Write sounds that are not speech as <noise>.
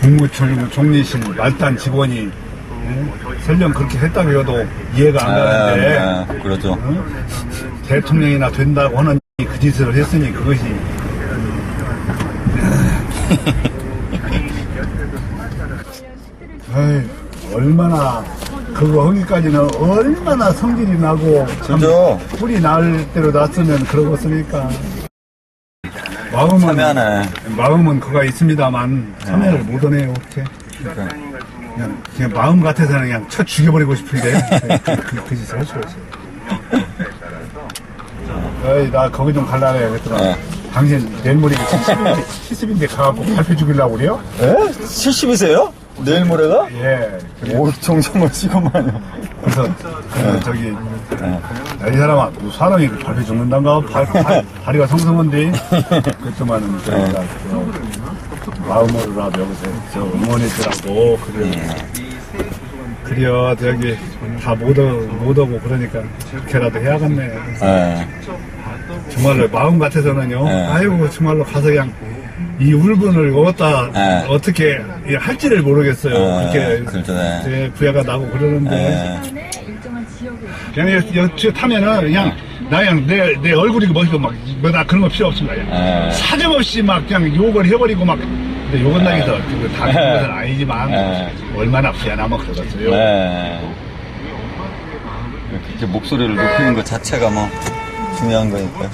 국무총리 총리실 말단 직원이 예? 설령 그렇게 했다고 해도 이해가 안 가는데 아, 아, 그러죠. 어? 대통령이나 된다고 하는 그 짓을 했으니 그것이 <laughs> 에이, 얼마나 그거 하기까지는 얼마나 성질이 나고 참 그죠. 뿔이 날 대로 났으면 그러겠습니까 마음은 참여하네. 마음은 그가 있습니다만 참여를 못하네요 어떻게 그러니까. 그냥, 그냥 마음 같아서는 그냥 쳐 죽여버리고 싶은데 <laughs> 그, 그, 그 짓을 할 수가 있어요 에이 나 거기 좀 갈라래 그랬더라 네. 당신 모레가 70인데, 70인데 가갖고 발표 죽이려고 그래요? 에? 70이세요? 내일 모레가? 예 그래. 오, 정성을 지금만요. 그래서 그 저기 야, 이 사람아 뭐 사람이 발표 죽는단가 발, 발, 다리가 성성한데 그랬더만은 그러니까 그 마음으로라도 여기서 저 응원해주라고 그래 그래야 저기 다못 못 오고 그러니까 그렇게라도 해야겠네 예. 정말로 마음 같아서는요 네. 아이고 정말로 가서 그냥 이 울분을 어디다 네. 어떻게 할지를 모르겠어요 어, 그렇게 그렇죠, 네. 예, 부야가 나고 그러는데 지역에 그냥 여, 여, 타면은 그냥 나 그냥 내, 내 얼굴이 멋있고 막, 뭐, 나 그런 거 필요 없습니다. 그냥. 예. 사정없이 막 그냥 욕을 해버리고 막, 근데 욕은 나기서 그거 다 그런 것은 아니지만, 예. 얼마나 부야나면 그러겠어요. 네. 이렇게 목소리를 높이는 것 자체가 뭐 중요한 거니까.